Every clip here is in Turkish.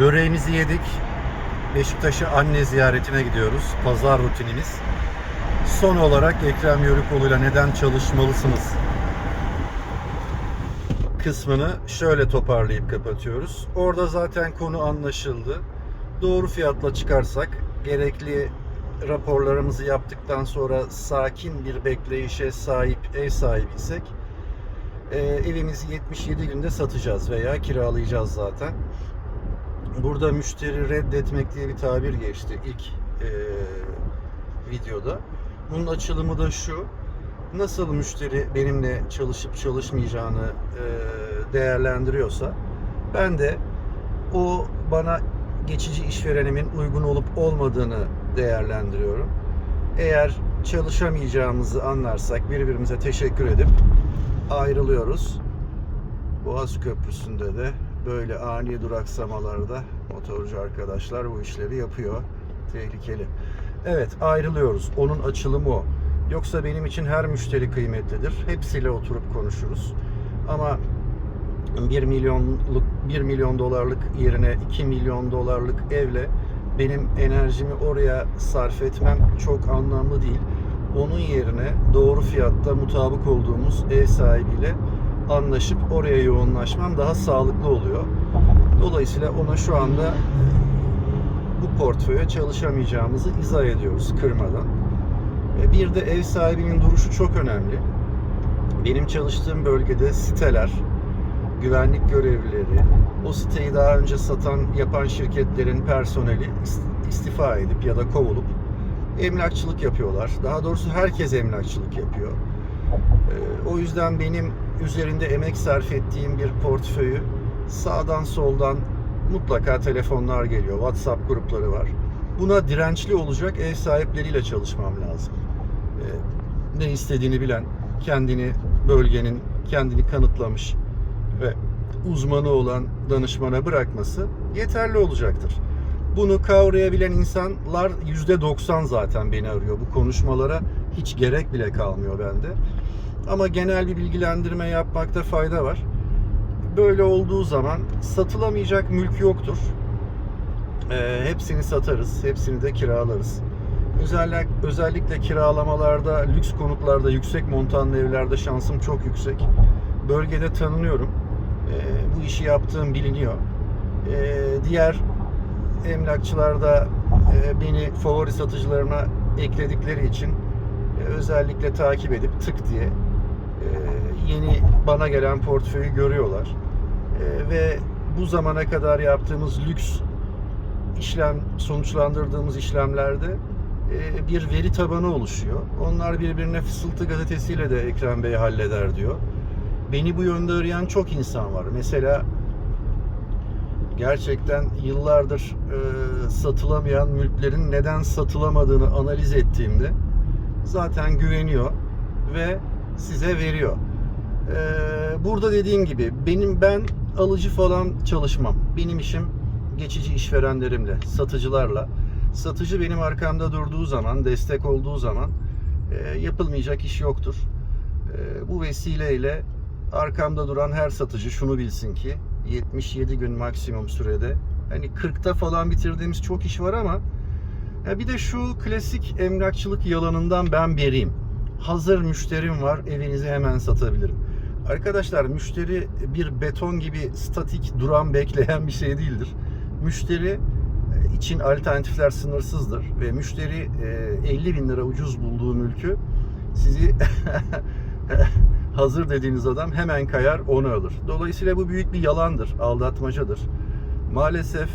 Böreğimizi yedik. Beşiktaş'a anne ziyaretine gidiyoruz. Pazar rutinimiz. Son olarak Ekrem Yörükoğlu'yla neden çalışmalısınız kısmını şöyle toparlayıp kapatıyoruz. Orada zaten konu anlaşıldı. Doğru fiyatla çıkarsak, gerekli raporlarımızı yaptıktan sonra sakin bir bekleyişe sahip ev sahibiysek e, evimizi 77 günde satacağız veya kiralayacağız zaten. Burada müşteri reddetmek diye bir tabir geçti ilk e, videoda. Bunun açılımı da şu. Nasıl müşteri benimle çalışıp çalışmayacağını e, değerlendiriyorsa ben de o bana geçici işverenimin uygun olup olmadığını değerlendiriyorum. Eğer çalışamayacağımızı anlarsak birbirimize teşekkür edip ayrılıyoruz. Boğaz Köprüsü'nde de böyle ani duraksamalarda motorcu arkadaşlar bu işleri yapıyor. Tehlikeli. Evet ayrılıyoruz. Onun açılımı o. Yoksa benim için her müşteri kıymetlidir. Hepsiyle oturup konuşuruz. Ama 1 milyonluk 1 milyon dolarlık yerine 2 milyon dolarlık evle benim enerjimi oraya sarf etmem çok anlamlı değil. Onun yerine doğru fiyatta mutabık olduğumuz ev sahibiyle anlaşıp oraya yoğunlaşmam daha sağlıklı oluyor. Dolayısıyla ona şu anda bu portföye çalışamayacağımızı izah ediyoruz kırmadan. E, Bir de ev sahibinin duruşu çok önemli. Benim çalıştığım bölgede siteler, güvenlik görevlileri, o siteyi daha önce satan, yapan şirketlerin personeli ist- istifa edip ya da kovulup emlakçılık yapıyorlar. Daha doğrusu herkes emlakçılık yapıyor. E, O yüzden benim üzerinde emek sarf ettiğim bir portföyü sağdan soldan mutlaka telefonlar geliyor. WhatsApp grupları var. Buna dirençli olacak ev sahipleriyle çalışmam lazım. Ee, ne istediğini bilen, kendini bölgenin kendini kanıtlamış ve uzmanı olan danışmana bırakması yeterli olacaktır. Bunu kavrayabilen insanlar %90 zaten beni arıyor. Bu konuşmalara hiç gerek bile kalmıyor bende. Ama genel bir bilgilendirme yapmakta fayda var. Böyle olduğu zaman satılamayacak mülk yoktur. Ee, hepsini satarız, hepsini de kiralarız. Özellikle, özellikle kiralamalarda, lüks konutlarda, yüksek montanlı evlerde şansım çok yüksek. Bölgede tanınıyorum. Ee, bu işi yaptığım biliniyor. Ee, diğer emlakçılarda e, beni favori satıcılarına ekledikleri için e, özellikle takip edip tık diye e, yeni bana gelen portföyü görüyorlar. E, ve bu zamana kadar yaptığımız lüks işlem sonuçlandırdığımız işlemlerde e, bir veri tabanı oluşuyor. Onlar birbirine fısıltı gazetesiyle de Ekrem Bey halleder diyor. Beni bu yönde arayan çok insan var. Mesela gerçekten yıllardır e, satılamayan mülklerin neden satılamadığını analiz ettiğimde zaten güveniyor ve size veriyor. E, burada dediğim gibi benim ben alıcı falan çalışmam. Benim işim geçici işverenlerimle, satıcılarla. Satıcı benim arkamda durduğu zaman, destek olduğu zaman e, yapılmayacak iş yoktur. E, bu vesileyle arkamda duran her satıcı şunu bilsin ki 77 gün maksimum sürede hani 40'ta falan bitirdiğimiz çok iş var ama ya bir de şu klasik emlakçılık yalanından ben beriyim. Hazır müşterim var, evinizi hemen satabilirim. Arkadaşlar müşteri bir beton gibi statik duran bekleyen bir şey değildir. Müşteri e, için alternatifler sınırsızdır ve müşteri e, 50 bin lira ucuz bulduğu mülkü sizi hazır dediğiniz adam hemen kayar onu alır. Dolayısıyla bu büyük bir yalandır, aldatmacadır. Maalesef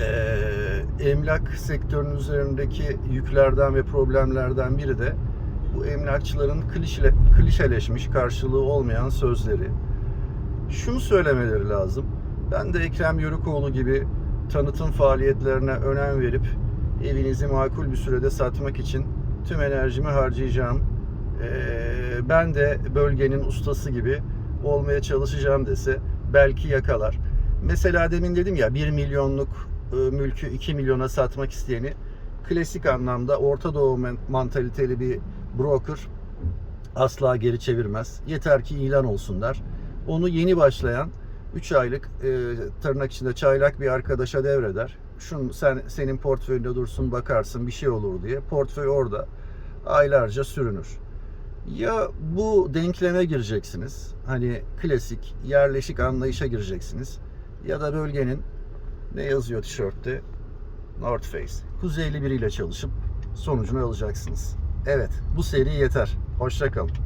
e, emlak sektörünün üzerindeki yüklerden ve problemlerden biri de bu emlakçıların klişele, klişeleşmiş karşılığı olmayan sözleri. Şunu söylemeleri lazım. Ben de Ekrem Yörükoğlu gibi tanıtım faaliyetlerine önem verip evinizi makul bir sürede satmak için tüm enerjimi harcayacağım. Ee, ben de bölgenin ustası gibi olmaya çalışacağım dese belki yakalar. Mesela demin dedim ya 1 milyonluk mülkü 2 milyona satmak isteyeni klasik anlamda Orta Doğu mantaliteli bir broker asla geri çevirmez. Yeter ki ilan olsun der. Onu yeni başlayan 3 aylık e, tırnak içinde çaylak bir arkadaşa devreder. Şun sen senin portföyünde dursun bakarsın bir şey olur diye. Portföy orada aylarca sürünür. Ya bu denkleme gireceksiniz. Hani klasik yerleşik anlayışa gireceksiniz. Ya da bölgenin ne yazıyor tişörtte? North Face. Kuzeyli biriyle çalışıp sonucunu alacaksınız. Evet, bu seri yeter. Hoşça kalın.